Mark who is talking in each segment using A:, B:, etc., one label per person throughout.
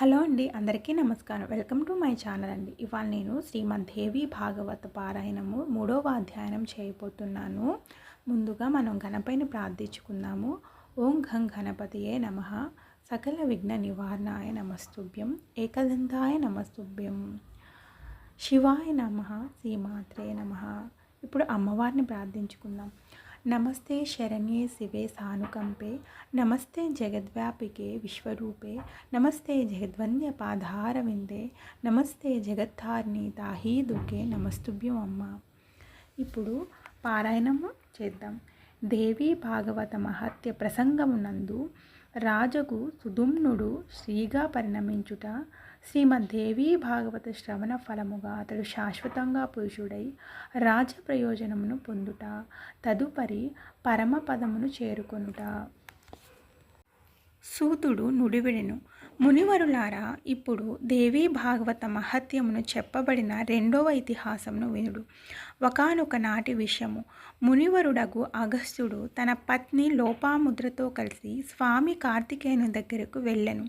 A: Hello అండి అందరికీ నమస్కారం. వెల్కమ్ టు మై ఛానల్ అండి. ఇవాళ నేను శ్రీమద్దేవి భాగవత పారాయణము మూడవ అధ్యయనం చేయబోతున్నాను. ముందుగా మనం గణపతిని ప్రార్థించుకుందాము. ఓం ఘం గణపతియే నమ. సకల విఘ్న నివారణాయ నమస్తుభ్యం. ఏకదంతాయ నమస్తుభ్యం. శివాయ నమ. శ్రీమాత్రే నమ. ఇప్పుడు అమ్మవారిని ప్రార్థించుకుందాం. నమస్తే శరణ్యే శివే సానుకంపే నమస్తే జగద్వ్యాపికే విశ్వరూపే నమస్తే జగద్వంద్య పాదారవిందే నమస్తే జగత్తారిణి తాహీ దుఃఖే నమస్తుభ్యం అమ్మ. ఇప్పుడు పారాయణము చేద్దాం. దేవి భాగవత మహత్య ప్రసంగమునందు రాజగు సుదుమ్నుడు శ్రీగా పరిణమించుట శ్రీమద్దేవి భాగవత శ్రవణ ఫలముగా అతడు శాశ్వతంగా పురుషుడై రాజ ప్రయోజనమును పొందుట తదుపరి పరమపదమును చేరుకొనుట. సూతుడు నుడివిడెను. మునివరులారా ఇప్పుడు దేవీ భాగవత మహత్యమును చెప్పబడిన రెండవ ఇతిహాసమును వినుడు. ఒకనొక నాటి విషయము. మునివరుడగు అగస్త్యుడు తన పత్ని లోపాముద్రతో కలిసి స్వామి కార్తికేయుని దగ్గరకు వెళ్ళెను.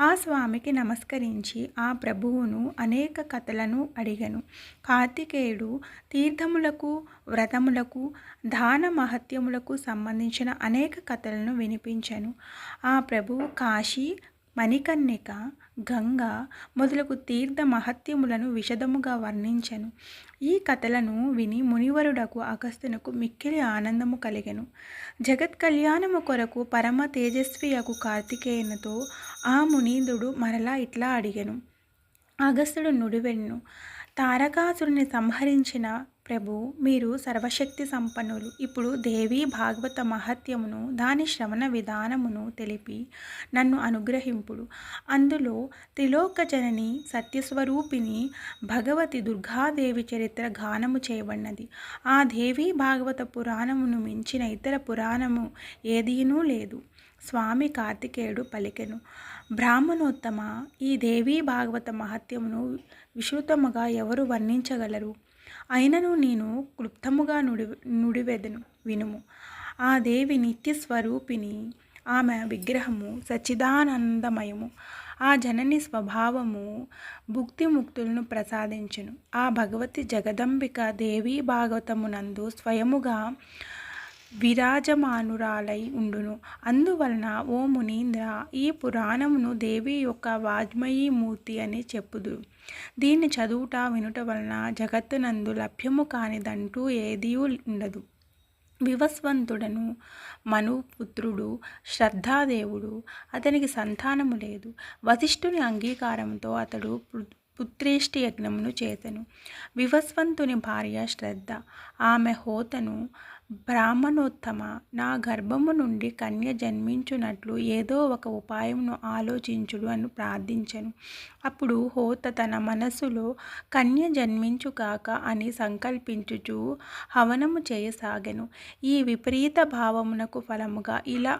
A: ఆ స్వామికి నమస్కరించి ఆ ప్రభువును అనేక కథలను అడిగను. కార్తికేయుడు తీర్థములకు వ్రతములకు దాన మహత్యములకు సంబంధించిన అనేక కథలను వినిపించను. ఆ ప్రభువు కాశీ మణికన్యక గంగ మొదలగు తీర్థ మహత్యములను విశదముగా వర్ణించెను. ఈ కథలను విని మునివరుడకు అగస్త్యునకు మిక్కిలి ఆనందము కలిగెను. జగత్ కళ్యాణము కొరకు పరమ తేజస్వియకు కార్తికేయునితో ఆ మునీంద్రుడు మరలా ఇట్లా అడిగెను. అగస్త్యుడు నుడివెన్ను. తారకాసురుని సంహరించిన ప్రభు మీరు సర్వశక్తి సంపన్నులు. ఇప్పుడు దేవీ భాగవత మహత్యమును దాని శ్రవణ విధానమును తెలిపి నన్ను అనుగ్రహింపుడు. అందులో త్రిలోక జనని సత్యస్వరూపిణి భగవతి దుర్గాదేవి చరిత్ర గానము చేయబడినది. ఆ దేవి భాగవత పురాణమును మించిన ఇతర పురాణము ఏదీనూ లేదు. స్వామి కార్తికేయుడు పలికెను. బ్రాహ్మణోత్తమ ఈ దేవీ భాగవత మహత్యమును విశృతముగా ఎవరు వర్ణించగలరు? అయినను నేను క్లుప్తముగా నుడి నుడివెదను వినుము. ఆ దేవి నిత్య స్వరూపిణి ఆమె విగ్రహము సచ్చిదానందమయము. ఆ జనని స్వభావము భుక్తి ముక్తులను ప్రసాదించును. ఆ భగవతి జగదంబిక దేవీ భాగవతమునందు స్వయముగా విరాజమానురాలై ఉండును. అందువలన ఓ మునీంద్ర ఈ పురాణమును దేవి యొక్క వాజ్మయీ మూర్తి అని చెప్పుదు. దీన్ని చదువుట వినుట వలన జగత్తునందు లభ్యము కానిదంటూ ఏదీ ఉండదు. వివస్వంతుడను మనుపుత్రుడు శ్రద్ధాదేవుడు అతనికి సంతానము లేదు. వశిష్ఠుని అంగీకారంతో అతడు పుత్రేష్టి యజ్ఞమును చేతను. వివస్వంతుని భార్య శ్రద్ధ. ఆమె హోతను బ్రాహ్మణోత్తమ. నా గర్భము నుండి కన్య జన్మించునట్లు ఏదో ఒక ఉపాయమును ఆలోచించుడు అని ప్రార్థించెను. అప్పుడు హోత తన మనసులో కన్య జన్మించుగాక అని సంకల్పించుచు హవనము చేయసాగెను. ఈ విపరీత భావమునకు ఫలముగా ఇలా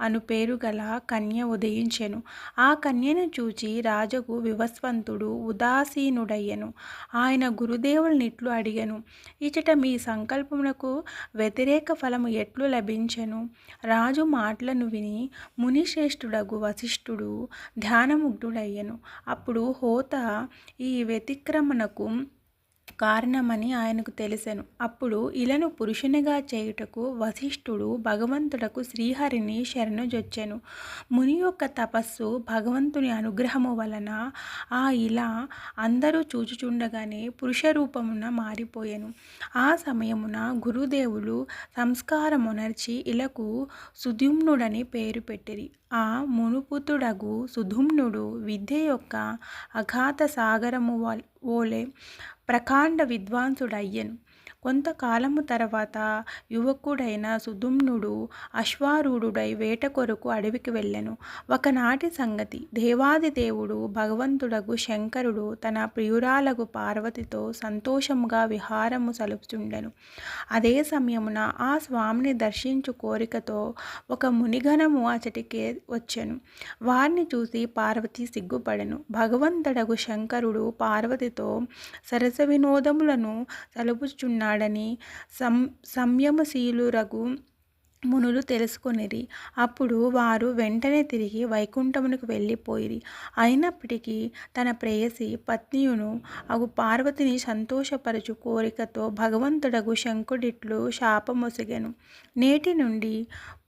A: అను పేరు గల కన్య ఉదయించెను. ఆ కన్యను చూచి రాజుకు వివస్వంతుడు ఉదాసీనుడయ్యను. ఆయన గురుదేవులనిట్లు అడిగను. ఇచట మీ సంకల్పమునకు వ్యతిరేక ఫలము ఎట్లు లభించెను? రాజు మాటలను విని మునిశ్రేష్ఠుడగు వశిష్ఠుడు ధ్యానముగ్ధుడయ్యను. అప్పుడు హోత ఈ వ్యతిక్రమణకు కారణమని ఆయనకు తెలిసెను. అప్పుడు ఇలను పురుషునిగా చేయుటకు వశిష్ఠుడు భగవంతుడకు శ్రీహరిని శరణుజొచ్చెను. ముని యొక్క తపస్సు భగవంతుని అనుగ్రహము వలన ఆ ఇలా అందరూ చూచుచుండగానే పురుష రూపమున మారిపోయాను. ఆ సమయమున గురుదేవులు సంస్కారమునర్చి ఇలకు సుధుమ్నుడని పేరు పెట్టిరి. ఆ మునుపుతుడగు సుధుమ్నుడు విద్య యొక్క అఘాత సాగరము ఓలే ప్రకాండ విద్వాంసుడయ్యను కొంతకాలము తర్వాత యువకుడైన సుధుమ్నుడు అశ్వారూఢుడై వేట కొరకు అడవికి వెళ్ళెను. ఒకనాటి సంగతి దేవాది దేవుడు భగవంతుడగు శంకరుడు తన ప్రియురాలకు పార్వతితో సంతోషముగా విహారము సలుపుచుండెను అదే సమయమున ఆ స్వామిని దర్శించు కోరికతో ఒక మునిగణము అచటికే వచ్చెను. వారిని చూసి పార్వతి సిగ్గుపడెను. భగవంతుడగు శంకరుడు పార్వతితో సరస వినోదములను సలుపుచున్నాడు. ఉన్నాడని సం సంయమశీలురగు మునులు తెలుసుకొనిరి. అప్పుడు వారు వెంటనే తిరిగి వైకుంఠమునకు వెళ్ళిపోయిరి. అయినప్పటికీ తన ప్రేయసి పత్నియును అగు పార్వతిని సంతోషపరచు కోరికతో భగవంతుడగు శంకుడిట్లు శాపమొసగెను. నేటి నుండి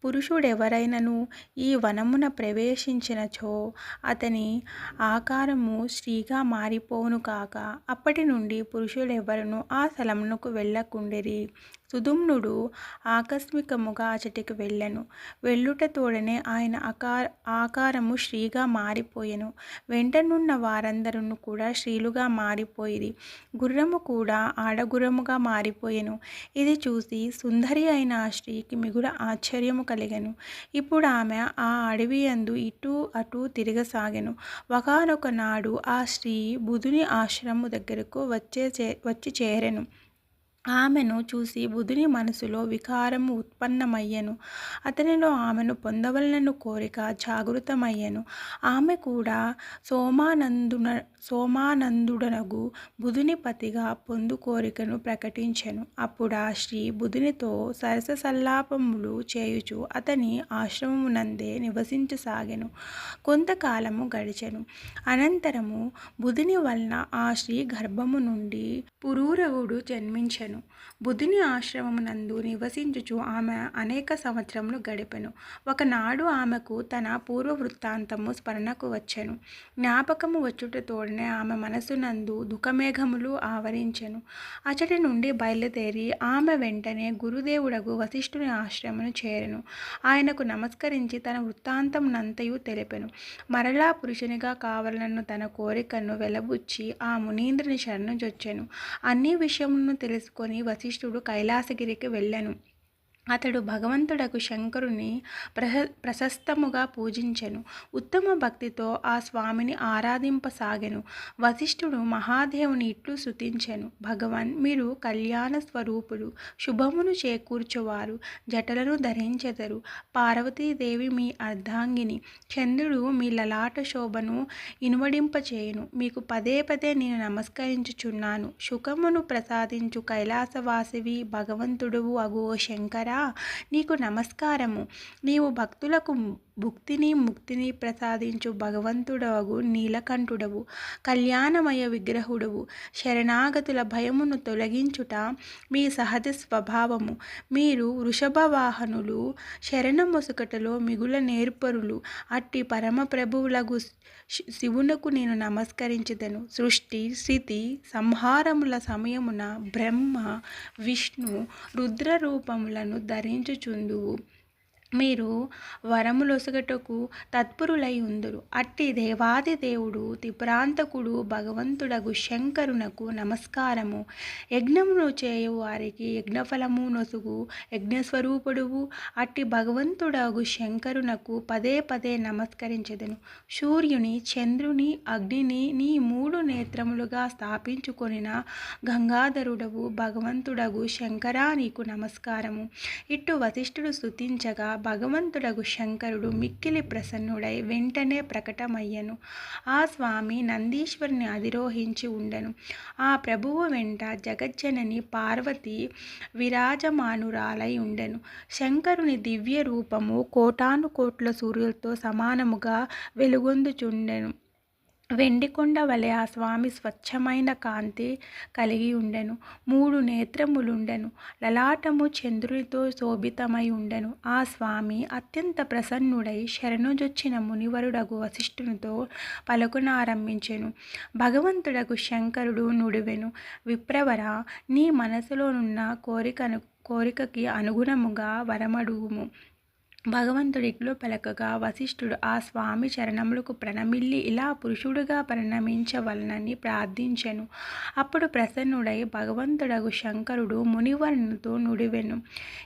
A: పురుషుడెవరైనను ఈ వనమున ప్రవేశించినచో అతని ఆకారము స్త్రీగా మారిపోవును కాక అప్పటి నుండి పురుషుడెవరను ఆ స్థలమునకు వెళ్ళకుండెరి. సుధుమ్నుడు ఆకస్మికముగా అచటికి వెళ్ళెను. వెళ్ళుటతోడనే ఆయన ఆకార ఆకారము స్త్రీగా మారిపోయెను. వెంటనున్న వారందరూ కూడా స్త్రీలుగా మారిపోయిరి. గుర్రము కూడా ఆడగుర్రముగా మారిపోయెను. ఇది చూసి సుందరి అయిన ఆ స్త్రీకి మిగుల ఆశ్చర్యము కలిగెను. ఇప్పుడు ఆమె ఆ అడవి యందు ఇటు అటు తిరగసాగెను. ఒకనొక నాడు ఆ స్త్రీ బుధుని ఆశ్రమము దగ్గరకు వచ్చే చే వచ్చి చేరెను. ఆమెను చూసి బుధుని మనసులో వికారము ఉత్పన్నమయ్యెను. అతనిలో ఆమెను పొందవలనను కోరిక జాగృతమయ్యెను. ఆమె కూడా సోమానందున సోమానందుడనగు బుధుని పతిగా పొందు కోరికను ప్రకటించెను. అప్పుడు ఆ శ్రీ బుధునితో సరస సల్లాపములు చేయుచు అతని ఆశ్రమమునందే నివసించసాగెను. కొంతకాలము గడిచెను. అనంతరము బుధుని వలన ఆ స్త్రీ గర్భము నుండి పురూరవుడు జన్మించెను. బుధుని ఆశ్రమమునందు నివసించుచు ఆమె అనేక సంవత్సరములు గడిపెను. ఒకనాడు ఆమెకు తన పూర్వ వృత్తాంతము స్మరణకు వచ్చెను. జ్ఞాపకము వచ్చుటతోడనే ఆమె మనసునందు దుఃఖమేఘములు ఆవరించెను. అచటి నుండి బయలుదేరి ఆమె వెంటనే గురుదేవుడకు వశిష్ఠుని ఆశ్రమను చేరెను. ఆయనకు నమస్కరించి తన వృత్తాంతం నంతయు తెలిపెను. మరలా పురుషునిగా కావాలన్న తన కోరికను వెలబుచ్చి ఆ మునీంద్రుని శరణు జొచ్చెను. అన్ని విషయములను తెలుసుకొని తీసుకొని వశిష్ఠుడు కైలాసగిరికి వెళ్ళెను. అతడు భగవంతుడకు శంకరుని ప్రహ ప్రశస్తముగా పూజించెను. ఉత్తమ భక్తితో ఆ స్వామిని ఆరాధింపసాగెను. వశిష్ఠుడు మహాదేవుని ఇట్లు శుతించెను భగవాన్ మీరు కళ్యాణ స్వరూపుడు శుభమును చేకూర్చువారు జటలను ధరించెదరు. పార్వతీదేవి మీ అర్ధాంగిని చంద్రుడు మీ లలాట శోభను ఇనువడింపచేయును. మీకు పదే పదే నేను నమస్కరించుచున్నాను. సుఖమును ప్రసాదించు కైలాసవాసివి భగవంతుడువు అగు ఓ శంకర. నీకు నమస్కారము. నీవు భక్తులకు భుక్తిని ముక్తిని ప్రసాదించు భగవంతుడవు నీలకంఠుడవు కళ్యాణమయ విగ్రహుడవు శరణాగతుల భయమును తొలగించుట మీ సహజ స్వభావము. మీరు వృషభ వాహనులు శరణమొసకటలో మిగుల నేర్పరులు. అట్టి పరమప్రభువులకు శివునకు నేను నమస్కరించదను సృష్టి స్థితి సంహారముల సమయమున బ్రహ్మ విష్ణు రుద్ర రూపములను ధరించుచుందువు మీరు వరములొసగటకు తత్పరులై ఉందురు. అట్టి దేవాది దేవుడు త్రిపురాంతకుడు భగవంతుడగు శంకరునకు నమస్కారము. యజ్ఞమును చేయు వారికి యజ్ఞఫలము నొసుగు యజ్ఞస్వరూపుడువు. అట్టి భగవంతుడగు శంకరునకు పదే పదే నమస్కరించదును. సూర్యుని చంద్రుని అగ్నిని నీ మూడు నేత్రములుగా స్థాపించుకొనిన గంగాధరుడవు భగవంతుడగు శంకరా నీకు నమస్కారము. ఇట్టు వశిష్ఠుడు స్థుతించగా భగవంతుడగు శంకరుడు మిక్కిలి ప్రసన్నుడై వెంటనే ప్రకటమయ్యను. ఆ స్వామి నందీశ్వరుని అధిరోహించి ఉండెను. ఆ ప్రభువు వెంట జగజ్జనని పార్వతి విరాజమానురాలై ఉండెను. శంకరుని దివ్య రూపము కోటాను కోట్ల సూర్యులతో సమానముగా వెలుగొందుచుండెను. వెండికొండ వలె ఆ స్వామి స్వచ్ఛమైన కాంతి కలిగి ఉండెను. మూడు నేత్రములుండెను. లలాటము చంద్రునితో శోభితమై ఉండెను. ఆ స్వామి అత్యంత ప్రసన్నుడై శరణుజొచ్చిన మునివరుడగు వశిష్ఠునితో పలుకునారంభించెను. భగవంతుడగు శంకరుడు నుడివెను. విప్రవర నీ మనసులోనున్న కోరికను కోరికకి అనుగుణముగా వరమడుగుము. భగవంతుడిట్లో పలకగా వశిష్ఠుడు ఆ స్వామి చరణములకు ప్రణమిల్లి ఇలా పురుషుడుగా పరిణమించవలనని ప్రార్థించెను. అప్పుడు ప్రసన్నుడై భగవంతుడగు శంకరుడు మునివర్ణుతో నుడివెను.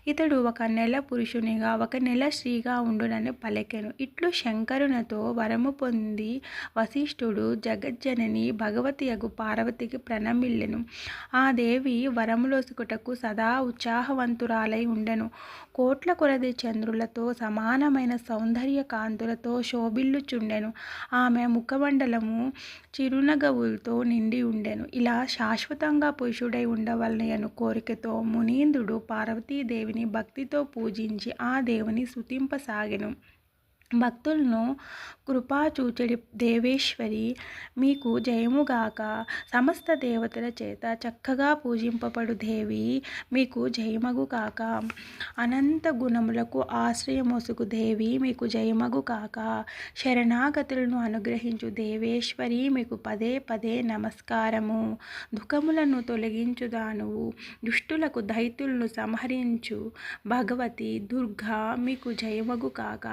A: ఇతడు ఒక నెల పురుషునిగా ఒక నెల స్త్రీగా ఉండునని పలికెను. ఇట్లు శంకరునితో వరము పొంది వశిష్ఠుడు జగజ్జనని భగవతి అగు పార్వతికి ప్రణమిల్లెను. ఆ దేవి వరములోసుకుటకు సదా ఉత్సాహవంతురాలై ఉండెను. కోట్ల కొలది చంద్రులతో సమానమైన సౌందర్య కాంతులతో శోభిల్లుచుండెను. ఆమె ముఖమండలము చిరునగవులతో నిండి ఉండెను. ఇలా శాశ్వతంగా పురుషుడై ఉండవలనను కోరికతో మునీంద్రుడు పార్వతీదేవిని భక్తితో పూజించి ఆ దేవుని స్తుతింపసాగెను. భక్తులను కృపాచూచడి దేవేశ్వరి మీకు జయముగాక సమస్త దేవతల చేత చక్కగా పూజింపబడు దేవి మీకు జయమగు కాక అనంత గుణములకు ఆశ్రయమొసుగు దేవి మీకు జయమగు కాక శరణాగతులను అనుగ్రహించు దేవేశ్వరి మీకు పదే పదే నమస్కారము. దుఃఖములను తొలగించుదానువు. దుష్టులకు దైతులను సంహరించు. భగవతి దుర్గా మీకు జయమగు కాక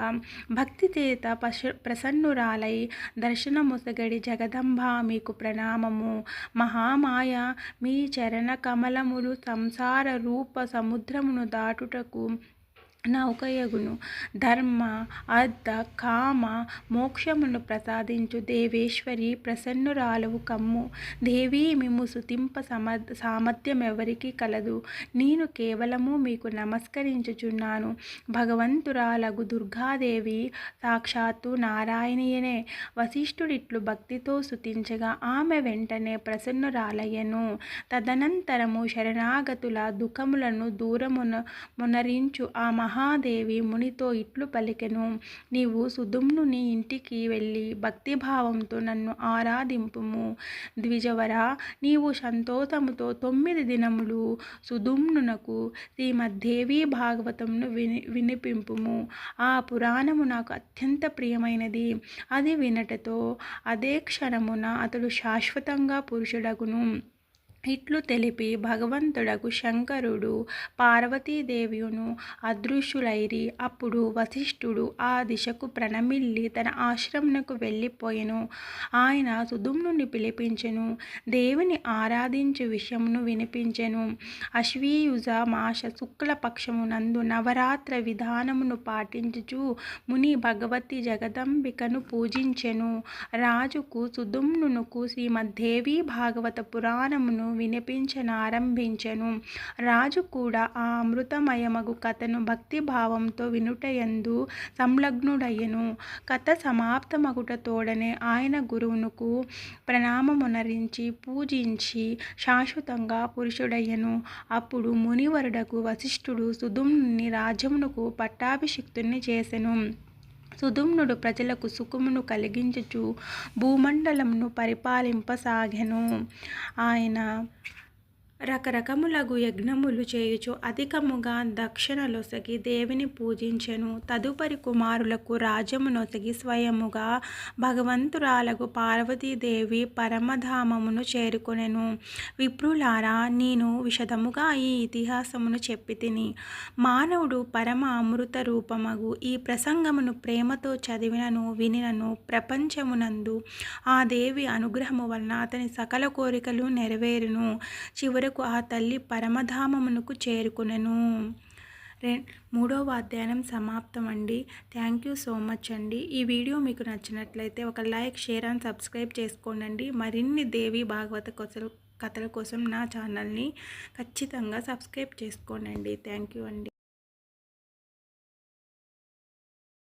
A: భక్తి చేత పశ ప్రసన్నురాలై దర్శనముసగడి జగదంబ మీకు ప్రణామము. మహామాయ మీ చరణ కమలములు సంసార రూప సముద్రమును దాటుటకు నౌకయగును ధర్మ అర్థ కామ మోక్షమును ప్రసాదించు. దేవేశ్వరి ప్రసన్నురాలవు కమ్ము. దేవి మిమ్ము సుతింప సమ సామర్థ్యం ఎవరికీ కలదు. నేను కేవలము మీకు నమస్కరించుచున్నాను. భగవంతురాలగు దుర్గాదేవి సాక్షాత్తు నారాయణీయనే. వశిష్ఠుడిట్లు భక్తితో సుతించగా ఆమె వెంటనే ప్రసన్నురాలయ్యను. తదనంతరము శరణాగతుల దుఃఖములను దూరమున మునరించు. ఆ మహాదేవి మునితో ఇట్లు పలికెను. నీవు సుదుమ్నుని ఇంటికి వెళ్ళి భక్తిభావంతో నన్ను ఆరాధింపుము. ద్విజవర నీవు సంతోషముతో తొమ్మిది దినములు సుదుమ్నునకు శ్రీమద్దేవి భాగవతంను విని వినిపింపుము. ఆ పురాణము నాకు అత్యంత ప్రియమైనది. అది వినటతో అదే క్షణమున అతడు శాశ్వతంగా పురుషుడగును. ఇట్లు తెలిపి భగవంతుడకు శంకరుడు పార్వతీదేవియును అదృశ్యులైరి అప్పుడు వశిష్ఠుడు ఆ దిశకు ప్రణమిల్లి తన ఆశ్రమునకు వెళ్ళిపోయెను. ఆయన సుధుమ్నుని పిలిపించెను. దేవుని ఆరాధించు విషయమును వినిపించెను. అశ్వీయుజ మాష శుక్లపక్షమునందు నవరాత్ర విధానమును పాటించుచు ముని భగవతి జగదంబికను పూజించెను. రాజుకు సుధుమ్నునకు శ్రీమద్దేవి భాగవత పురాణమును వినిపించనారంభించెను రాజు కూడా ఆ అమృతమయమగు కథను భక్తిభావంతో వినుటయందు సంలగ్నుడయ్యను. కథ సమాప్తమగుట తోడనే ఆయన గురువునుకు ప్రణామమునరించి పూజించి శాశ్వతంగా పురుషుడయ్యను. అప్పుడు మునివరుడకు వశిష్ఠుడు సుధుమ్ని రాజ్యమునకు పట్టాభిషిక్తుని చేసెను. సుధుమ్నుడు ప్రజలకు సుఖమును కలిగించుచు భూమండలమును పరిపాలింపసాగెను. ఆయన రకరకములగు యజ్ఞములు చేయుచు అధికముగా దక్షిణలొసగి దేవిని పూజించెను. తదుపరి కుమారులకు రాజ్యమునొసగి స్వయముగా భగవంతురాలకు పార్వతీదేవి పరమధామమును చేరుకొనెను. విప్రులారా నేను విషదముగా ఈ ఇతిహాసమును చెప్పి తిని మానవుడు పరమ అమృత రూపమగు ఈ ప్రసంగమును ప్రేమతో చదివినను వినినను ప్రపంచమునందు. ఆ దేవి అనుగ్రహము వలన అతని సకల కోరికలు నెరవేరును. చివరి చివరకు ఆ తల్లి పరమధామమునకు చేరుకునెను. రె మూడవ అధ్యాయం సమాప్తం అండి థ్యాంక్ యూ సో మచ్ అండి. ఈ వీడియో మీకు నచ్చినట్లయితే ఒక లైక్ షేర్ అండ్ సబ్స్క్రైబ్ చేసుకోండి మరిన్ని దేవి భాగవత కథల కథల కోసం నా ఛానల్ని ఖచ్చితంగా సబ్స్క్రైబ్ చేసుకోండి థ్యాంక్ యూ అండి.